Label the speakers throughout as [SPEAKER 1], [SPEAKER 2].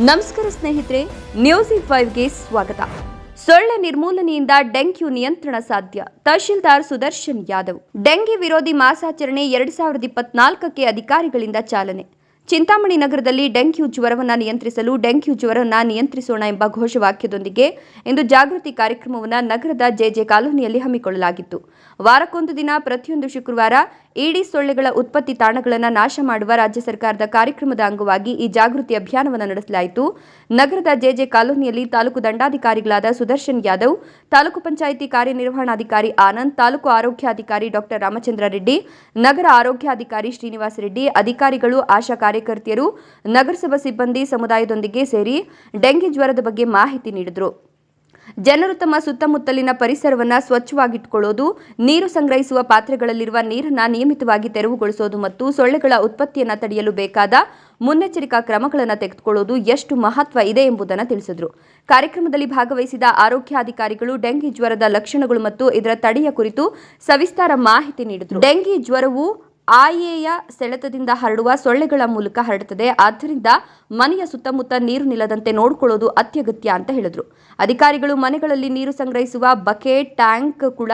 [SPEAKER 1] ನಮಸ್ಕಾರ ಸ್ನೇಹಿತರೆ ನ್ಯೂಸ್ ಇನ್ ಫೈವ್ಗೆ ಸ್ವಾಗತ. ಸೊಳ್ಳೆ ನಿರ್ಮೂಲನೆಯಿಂದ ಡೆಂಗ್ಯೂ ನಿಯಂತ್ರಣ ಸಾಧ್ಯ. ತಹಶೀಲ್ದಾರ್ ಸುದರ್ಶನ್ ಯಾದವ್. ಡೆಂಗಿ ವಿರೋಧಿ ಮಾಸಾಚರಣೆ ಎರಡ್ ಸಾವಿರದ ಇಪ್ಪತ್ನಾಲ್ಕಕ್ಕೆ ಅಧಿಕಾರಿಗಳಿಂದ ಚಾಲನೆ. ಚಿಂತಾಮಣಿ ನಗರದಲ್ಲಿ ಡೆಂಗ್ಯೂ ಜ್ವರವನ್ನು ನಿಯಂತ್ರಿಸಲು ಡೆಂಗ್ಯೂ ಜ್ವರವನ್ನು ನಿಯಂತ್ರಿಸೋಣ ಎಂಬ ಘೋಷವಾಕ್ಯದೊಂದಿಗೆ ಇಂದು ಜಾಗೃತಿ ಕಾರ್ಯಕ್ರಮವನ್ನು ನಗರದ ಜೆಜೆ ಕಾಲೋನಿಯಲ್ಲಿ ಹಮ್ಮಿಕೊಳ್ಳಲಾಗಿತ್ತು. ವಾರಕ್ಕೊಂದು ದಿನ ಪ್ರತಿಯೊಂದು ಶುಕ್ರವಾರ ಈಡಿ ಸೊಳ್ಳೆಗಳ ಉತ್ಪತ್ತಿ ತಾಣಗಳನ್ನು ನಾಶ ಮಾಡುವ ರಾಜ್ಯ ಸರ್ಕಾರದ ಕಾರ್ಯಕ್ರಮದ ಅಂಗವಾಗಿ ಈ ಜಾಗೃತಿ ಅಭಿಯಾನವನ್ನು ನಡೆಸಲಾಯಿತು. ನಗರದ ಜೆಜೆ ಕಾಲೋನಿಯಲ್ಲಿ ತಾಲೂಕು ದಂಡಾಧಿಕಾರಿಗಳಾದ ಸುದರ್ಶನ್ ಯಾದವ್, ತಾಲೂಕು ಪಂಚಾಯಿತಿ ಕಾರ್ಯನಿರ್ವಹಣಾಧಿಕಾರಿ ಆನಂದ್, ತಾಲೂಕು ಆರೋಗ್ಯಾಧಿಕಾರಿ ಡಾಕ್ಟರ್ ರಾಮಚಂದ್ರ ರೆಡ್ಡಿ, ನಗರ ಆರೋಗ್ಯಾಧಿಕಾರಿ ಶ್ರೀನಿವಾಸ ರೆಡ್ಡಿ, ಅಧಿಕಾರಿಗಳು, ಆಶಾ ಕಾರ್ಯಕರ್ತೆಯರು ನಗರಸಭಾ ಸಿಬ್ಬಂದಿ ಸಮುದಾಯದೊಂದಿಗೆ ಸೇರಿ ಡೆಂಗಿ ಜ್ವರದ ಬಗ್ಗೆ ಮಾಹಿತಿ ನೀಡಿದರು. ಜನರು ತಮ್ಮ ಸುತ್ತಮುತ್ತಲಿನ ಪರಿಸರವನ್ನು ಸ್ವಚ್ಛವಾಗಿಟ್ಟುಕೊಳ್ಳೋದು ನೀರು ಸಂಗ್ರಹಿಸುವ ಪಾತ್ರೆಗಳಲ್ಲಿರುವ ನೀರನ್ನು ನಿಯಮಿತವಾಗಿ ತೆರವುಗೊಳಿಸೋದು ಮತ್ತು ಸೊಳ್ಳೆಗಳ ಉತ್ಪತ್ತಿಯನ್ನು ತಡೆಯಲು ಬೇಕಾದ ಮುನ್ನೆಚ್ಚರಿಕಾ ಕ್ರಮಗಳನ್ನು ತೆಗೆದುಕೊಳ್ಳೋದು ಎಷ್ಟು ಮಹತ್ವ ಇದೆ ಎಂಬುದನ್ನು ತಿಳಿಸಿದರು. ಕಾರ್ಯಕ್ರಮದಲ್ಲಿ ಭಾಗವಹಿಸಿದ ಆರೋಗ್ಯಾಧಿಕಾರಿಗಳು ಡೆಂಗಿ ಜ್ವರದ ಲಕ್ಷಣಗಳು ಮತ್ತು ಇದರ ತಡೆಯ ಕುರಿತು ಸವಿಸ್ತಾರ ಮಾಹಿತಿ ನೀಡಿದರು. ಡೆಂಗಿ ಜ್ವರವು ಆಯೆಯ ಸೆಳೆತದಿಂದ ಹರಡುವ ಸೊಳ್ಳೆಗಳ ಮೂಲಕ ಹರಡುತ್ತದೆ. ಆದ್ದರಿಂದ ಮನೆಯ ಸುತ್ತಮುತ್ತ ನೀರು ನಿಲ್ಲದಂತೆ ನೋಡಿಕೊಳ್ಳೋದು ಅತ್ಯಗತ್ಯ ಅಂತ ಹೇಳಿದ್ರು. ಅಧಿಕಾರಿಗಳು ಮನೆಗಳಲ್ಲಿ ನೀರು ಸಂಗ್ರಹಿಸುವ ಬಕೆಟ್, ಟ್ಯಾಂಕ್ ಕೂಡ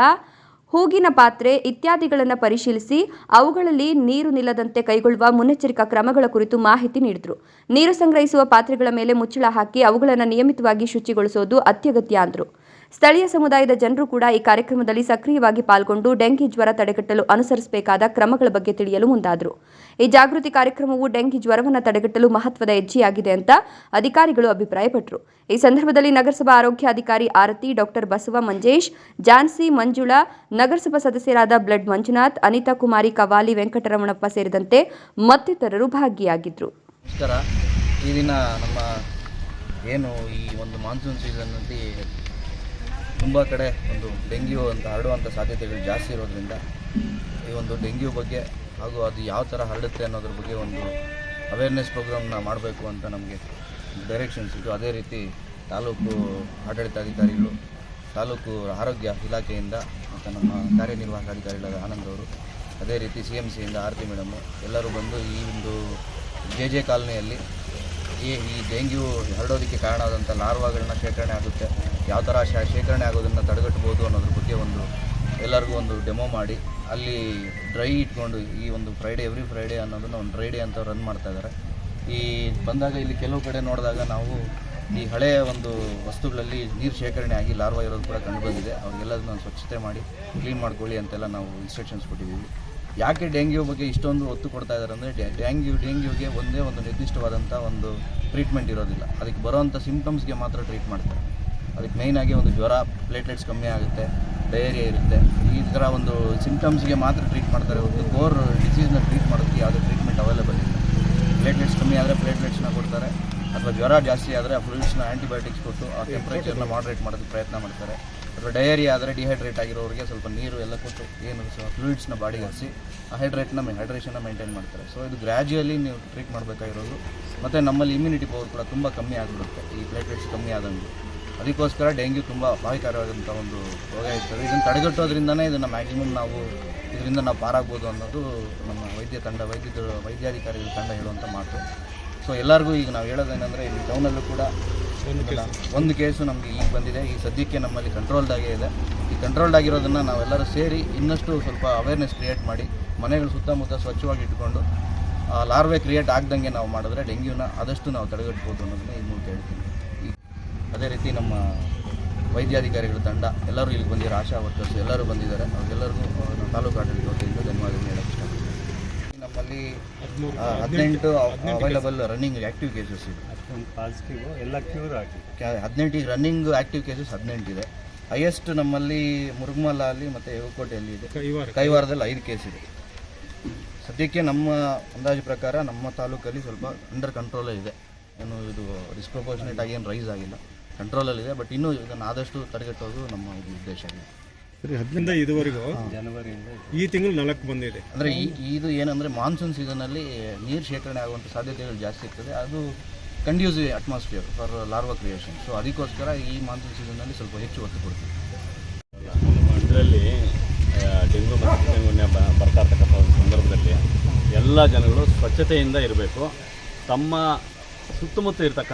[SPEAKER 1] ಹೂಗಿನ ಪಾತ್ರೆ ಇತ್ಯಾದಿಗಳನ್ನು ಪರಿಶೀಲಿಸಿ ಅವುಗಳಲ್ಲಿ ನೀರು ನಿಲ್ಲದಂತೆ ಕೈಗೊಳ್ಳುವ ಮುನ್ನೆಚ್ಚರಿಕಾ ಕ್ರಮಗಳ ಕುರಿತು ಮಾಹಿತಿ ನೀಡಿದರು. ನೀರು ಸಂಗ್ರಹಿಸುವ ಪಾತ್ರೆಗಳ ಮೇಲೆ ಮುಚ್ಚಳ ಹಾಕಿ ಅವುಗಳನ್ನು ನಿಯಮಿತವಾಗಿ ಶುಚಿಗೊಳಿಸೋದು ಅತ್ಯಗತ್ಯ ಅಂದರು. ಸ್ಥಳೀಯ ಸಮುದಾಯದ ಜನರು ಕೂಡ ಈ ಕಾರ್ಯಕ್ರಮದಲ್ಲಿ ಸಕ್ರಿಯವಾಗಿ ಪಾಲ್ಗೊಂಡು ಡೆಂಗಿ ಜ್ವರ ತಡೆಗಟ್ಟಲು ಅನುಸರಿಸಬೇಕಾದ ಕ್ರಮಗಳ ಬಗ್ಗೆ ತಿಳಿಯಲು ಮುಂದಾದರು. ಈ ಜಾಗೃತಿ ಕಾರ್ಯಕ್ರಮವು ಡೆಂಗಿ ಜ್ವರವನ್ನು ತಡೆಗಟ್ಟಲು ಮಹತ್ವದ ಹೆಜ್ಜೆಯಾಗಿದೆ ಅಂತ ಅಧಿಕಾರಿಗಳು ಅಭಿಪ್ರಾಯಪಟ್ಟರು ಈ ಸಂದರ್ಭದಲ್ಲಿ ನಗರಸಭಾ ಆರೋಗ್ಯಾಧಿಕಾರಿ ಆರತಿ, ಡಾಕ್ಟರ್ ಬಸವ ಮಂಜೇಶ್, ಜಾನ್ಸಿ ಮಂಜುಳಾ, ನಗರಸಭಾ ಸದಸ್ಯರಾದ ಬ್ಲಡ್ ಮಂಜುನಾಥ್, ಅನಿತಾ ಕುಮಾರಿ ಕವಾಲಿ ವೆಂಕಟರಮಣಪ್ಪ ಸೇರಿದಂತೆ ಮತ್ತಿತರರು ಭಾಗಿಯಾಗಿದ್ದರು
[SPEAKER 2] ಏನು ಈ ಒಂದು ಮಾನ್ಸೂನ್ ಸೀಸನ್ನಲ್ಲಿ ತುಂಬ ಕಡೆ ಒಂದು ಡೆಂಗ್ಯೂ ಅಂತ ಹರಡುವಂಥ ಸಾಧ್ಯತೆಗಳು ಜಾಸ್ತಿ ಇರೋದ್ರಿಂದ ಈ ಒಂದು ಡೆಂಗ್ಯೂ ಬಗ್ಗೆ ಹಾಗೂ ಅದು ಯಾವ ಥರ ಹರಡುತ್ತೆ ಅನ್ನೋದ್ರ ಬಗ್ಗೆ ಒಂದು ಅವೇರ್ನೆಸ್ ಪ್ರೋಗ್ರಾಮ್ನ ಮಾಡಬೇಕು ಅಂತ ನಮಗೆ ಡೈರೆಕ್ಷನ್ಸ್ ಇತ್ತು ಅದೇ ರೀತಿ ತಾಲೂಕು ಆಡಳಿತಾಧಿಕಾರಿಗಳು, ತಾಲೂಕು ಆರೋಗ್ಯ ಇಲಾಖೆಯಿಂದ ಮತ್ತು ನಮ್ಮ ಕಾರ್ಯನಿರ್ವಾಹಕ ಅಧಿಕಾರಿಗಳಾದ ಆನಂದ್ ಅವರು, ಅದೇ ರೀತಿ ಸಿ ಎಂ ಸಿಯಿಂದ ಆರತಿ ಮೇಡಮು ಎಲ್ಲರೂ ಬಂದು ಈ ಒಂದು ಜೆ ಜೆ ಕಾಲನಿಯಲ್ಲಿ ಈ ಈ ಡೆಂಗ್ಯೂ ಹರಡೋದಕ್ಕೆ ಕಾರಣವಾದಂಥ ಲಾರ್ವಾಗಳನ್ನ ಶೇಖರಣೆ ಆಗುತ್ತೆ. ಯಾವ ಥರ ಶ ಶೇಖರಣೆ ಆಗೋದನ್ನು ತಡೆಗಟ್ಬೋದು ಅನ್ನೋದ್ರ ಬಗ್ಗೆ ಒಂದು ಎಲ್ಲರಿಗೂ ಒಂದು ಡೆಮೋ ಮಾಡಿ. ಅಲ್ಲಿ ಡ್ರೈ ಇಟ್ಕೊಂಡು ಈ ಒಂದು ಫ್ರೈಡೇ, ಎವ್ರಿ ಫ್ರೈಡೇ ಅನ್ನೋದನ್ನು ಒಂದು ಡ್ರೈ ಡೇ ಅಂತ ರನ್ ಮಾಡ್ತಾ ಇದ್ದಾರೆ ಈ ಬಂದಾಗ ಇಲ್ಲಿ ಕೆಲವು ಕಡೆ ನೋಡಿದಾಗ ನಾವು ಈ ಹಳೆಯ ಒಂದು ವಸ್ತುಗಳಲ್ಲಿ ನೀರು ಶೇಖರಣೆ ಆಗಿ ಲಾರ್ವಾ ಇರೋದು ಕೂಡ ಕಂಡುಬಂದಿದೆ ಅವ್ರಿಗೆಲ್ಲದನ್ನ ಸ್ವಚ್ಛತೆ ಮಾಡಿ, ಕ್ಲೀನ್ ಮಾಡ್ಕೊಳ್ಳಿ ಅಂತೆಲ್ಲ ನಾವು ಇನ್ಸ್ಟ್ರಕ್ಷನ್ಸ್ ಕೊಟ್ಟಿದ್ದೀವಿ. ಯಾಕೆ ಡೆಂಗ್ಯೂ ಬಗ್ಗೆ ಇಷ್ಟೊಂದು ಒತ್ತು ಕೊಡ್ತಾ ಇದ್ದಾರೆ ಅಂದರೆ ಡೆಂಗ್ಯೂ, ಡೆಂಗ್ಯೂಗೆ ಒಂದೇ ಒಂದು ನಿರ್ದಿಷ್ಟವಾದಂಥ ಒಂದು ಟ್ರೀಟ್ಮೆಂಟ್ ಇರೋದಿಲ್ಲ. ಅದಕ್ಕೆ ಬರೋವಂಥ ಸಿಂಪ್ಟಮ್ಸ್ಗೆ ಮಾತ್ರ ಟ್ರೀಟ್ ಮಾಡ್ತಾರೆ. ಅದಕ್ಕೆ ಮೇಯ್ನಾಗಿ ಒಂದು ಜ್ವರ ಪ್ಲೇಟ್ಲೆಟ್ಸ್ ಕಮ್ಮಿ ಆಗುತ್ತೆ ಡಯೇರಿಯಾ ಇರುತ್ತೆ. ಈ ಥರ ಒಂದು ಸಿಂಪ್ಟಮ್ಸ್ಗೆ ಮಾತ್ರ ಟ್ರೀಟ್ ಮಾಡ್ತಾರೆ. ಒಂದು ಕೋರ್ ಡಿಸೀಸ್ನ ಟ್ರೀಟ್ ಮಾಡೋದಕ್ಕೆ ಯಾವುದೇ ಟ್ರೀಟ್ಮೆಂಟ್ ಅವೈಲೇಬಲ್ ಇಲ್ಲ. ಪ್ಲೇಟ್ಲೆಟ್ಸ್ ಕಮ್ಮಿ ಆದರೆ ಪ್ಲೇಟ್ಲೆಟ್ಸ್ನ ಕೊಡ್ತಾರೆ. ಅಥವಾ ಜ್ವರ ಜಾಸ್ತಿ ಆದರೆ ಆ ಫ್ಲೂಯಿಡ್ಸ್ನ ಆ್ಯಂಟಿಬಯೋಟಿಕ್ಸ್ ಕೊಟ್ಟು ಆ ಟೆಂಪ್ರೇಚರ್ನ ಮಾಡ್ರೇಟ್ ಮಾಡೋದಕ್ಕೆ ಪ್ರಯತ್ನ ಮಾಡ್ತಾರೆ. ಅಥವಾ ಡಯರಿ ಆದರೆ ಡಿಹೈಡ್ರೇಟ್ ಆಗಿರೋರಿಗೆ ಸ್ವಲ್ಪ ನೀರು ಎಲ್ಲ ಕೊಟ್ಟು ಏನು ಫ್ಲೂಯಿಡ್ಸ್ನ ಬಾಡಿಗೆ ಹರಿಸಿ, ಆ ಹೈಡ್ರೇಟ್ನ ಹೈಡ್ರೇಷನ್ನ ಮೇಂಟೈನ್ ಮಾಡ್ತಾರೆ. ಸೊ ಇದು ಗ್ರ್ಯಾಜುಯಲಿ ನೀವು ಟ್ರೀಟ್ ಮಾಡಬೇಕಾಗಿರೋದು. ಮತ್ತು ನಮ್ಮಲ್ಲಿ ಇಮ್ಯುನಿಟಿ ಪವರ್ ಕೂಡ ತುಂಬ ಕಮ್ಮಿ ಆಗಿಬಿಡುತ್ತೆ. ಈ ಪ್ಲೇಟ್ಲೆಟ್ಸ್ ಕಮ್ಮಿ ಆದಂಗೆ. ಅದಕ್ಕೋಸ್ಕರ ಡೆಂಗ್ಯೂ ತುಂಬ ಅಪಾಯಕಾರವಾದಂಥ ಒಂದು ರೋಗ ಇರ್ತದೆ. ಇದನ್ನು ತಡೆಗಟ್ಟೋದ್ರಿಂದನೇ ಇದನ್ನು ಮ್ಯಾಕ್ಸಿಮಮ್ ನಾವು ಇದರಿಂದ ನಾವು ಪಾರಾಗ್ಬೋದು ಅನ್ನೋದು ನಮ್ಮ ವೈದ್ಯ ತಂಡ ವೈದ್ಯದ ವೈದ್ಯಾಧಿಕಾರಿಗಳ ತಂಡ ಹೇಳುವಂಥ ಮಾತು. ಸೊ ಎಲ್ಲರಿಗೂ ಈಗ ನಾವು ಹೇಳೋದೇನೆಂದರೆ, ಇಲ್ಲಿ ಟೌನಲ್ಲೂ ಕೂಡ ಒಂದು ಕೇಸು. ನಮಗೆ ಈಗ ಬಂದಿದೆ. ಈ ಸದ್ಯಕ್ಕೆ ನಮ್ಮಲ್ಲಿ ಕಂಟ್ರೋಲ್ಡಾಗೇ ಇದೆ. ಈ ಕಂಟ್ರೋಲ್ಡ್ ಆಗಿರೋದನ್ನು ನಾವೆಲ್ಲರೂ ಸೇರಿ ಇನ್ನಷ್ಟು ಸ್ವಲ್ಪ ಅವೇರ್ನೆಸ್ ಕ್ರಿಯೇಟ್ ಮಾಡಿ, ಮನೆಗಳ ಸುತ್ತಮುತ್ತ ಸ್ವಚ್ಛವಾಗಿ ಇಟ್ಕೊಂಡು ಲಾರ್ವೆ ಕ್ರಿಯೇಟ್ ಆಗ್ದಂಗೆ ನಾವು ಮಾಡಿದ್ರೆ ಡೆಂಗ್ಯೂನ ಆದಷ್ಟು ನಾವು ತಡೆಗಟ್ಬೋದು ಅನ್ನೋದನ್ನ ಈ ಮೂಲಕ ಹೇಳ್ತೀನಿ. ಅದೇ ರೀತಿ ನಮ್ಮ ವೈದ್ಯಾಧಿಕಾರಿಗಳ ತಂಡ ಎಲ್ಲರೂ ಇಲ್ಲಿಗೆ ಬಂದಿರೋ ಆಶಾ ವರ್ಕರ್ಸ್ ಎಲ್ಲರೂ ಬಂದಿದ್ದಾರೆ. ಅವ್ರಿಗೆಲ್ಲರಿಗೂ ತಾಲೂಕು ಆಡಳಿತ ಧನ್ಯವಾದಗಳು ಧನ್ಯವಾದ ಹೇಳಕ್ಕೆ ಇಷ್ಟಪಡ್ತೀನಿ. ನಮ್ಮಲ್ಲಿ ಹದಿನೆಂಟು ಅವೈಲಬಲ್ ರನ್ನಿಂಗ್ ಆ್ಯಕ್ಟಿವ್ ಕೇಸಸ್ ಇದೆ
[SPEAKER 3] ಪಾಸಿಟಿವ್ ಎಲ್ಲ ಕ್ಯೂರ್ ಆಗಿದೆ.
[SPEAKER 2] ಹದಿನೆಂಟು ಹದಿನೆಂಟಿಗೆ ರನ್ನಿಂಗ್ ಆ್ಯಕ್ಟಿವ್ ಕೇಸಸ್ ಹದಿನೆಂಟಿದೆ ಹೈಯೆಸ್ಟ್ ನಮ್ಮಲ್ಲಿ ಮುರುಗ್ಮಲ ಅಲ್ಲಿ ಮತ್ತು ಏವಕೋಟೆಯಲ್ಲಿ ಇದೆ. ಕೈವಾರದಲ್ಲಿ ಐದು ಕೇಸ್ ಇದೆ. ಸದ್ಯಕ್ಕೆ ನಮ್ಮ ಅಂದಾಜು ಪ್ರಕಾರ ನಮ್ಮ ತಾಲೂಕಲ್ಲಿ ಸ್ವಲ್ಪ ಅಂಡರ್ ಕಂಟ್ರೋಲೇ ಇದೆ. ಏನು ಇದು ಡಿಸ್ಪ್ರಪೋರ್ಷನೇಟ್ ಆಗಿ ಏನು ರೈಸ್ ಆಗಿಲ್ಲ. ಕಂಟ್ರೋಲಲ್ಲಿದೆ ಬಟ್ ಇನ್ನೂ ಇದನ್ನು ಆದಷ್ಟು ತಡೆಗಟ್ಟೋದು ನಮ್ಮ ಉದ್ದೇಶ ಆಗಿದೆ.
[SPEAKER 4] ಸರಿ ಹದಿನೈದು. ಇದುವರೆಗೂ
[SPEAKER 3] ಜನವರಿಯಿಂದ
[SPEAKER 4] ಈ ತಿಂಗಳು ನಾಲ್ಕು ಬಂದಿದೆ.
[SPEAKER 2] ಅಂದರೆ ಈ ಇದು ಏನಂದರೆ ಮಾನ್ಸೂನ್ ಸೀಸನಲ್ಲಿ ನೀರು ಶೇಖರಣೆ ಆಗುವಂಥ ಸಾಧ್ಯತೆಗಳು ಜಾಸ್ತಿ ಇರ್ತದೆ ಅದು conducive atmosphere for larva creation so ಅದಕ್ಕೋಸ್ಕರ ಈ ಮಾನ್ಸೂನ್ ಸೀಸನ್ ಅಲ್ಲಿ ಸ್ವಲ್ಪ ಹೆಚ್ಚು ಒತ್ತು ಕೊಡ್ತೀವಿ.
[SPEAKER 3] ಇದರಲ್ಲಿ ಡೆಂಗು ಮತ್ತು ಡೆಂಗುನ್ಯ ಬರ್ತಾ ಇರ್ತಕ್ಕಂಥ ಒಂದು ಸಂದರ್ಭದಲ್ಲಿ ಎಲ್ಲ ಜನಗಳು ಸ್ವಚ್ಛತೆಯಿಂದ ಇರಬೇಕು. ತಮ್ಮ ಸುತ್ತಮುತ್ತ ಇರ್ತಕ್ಕಂಥ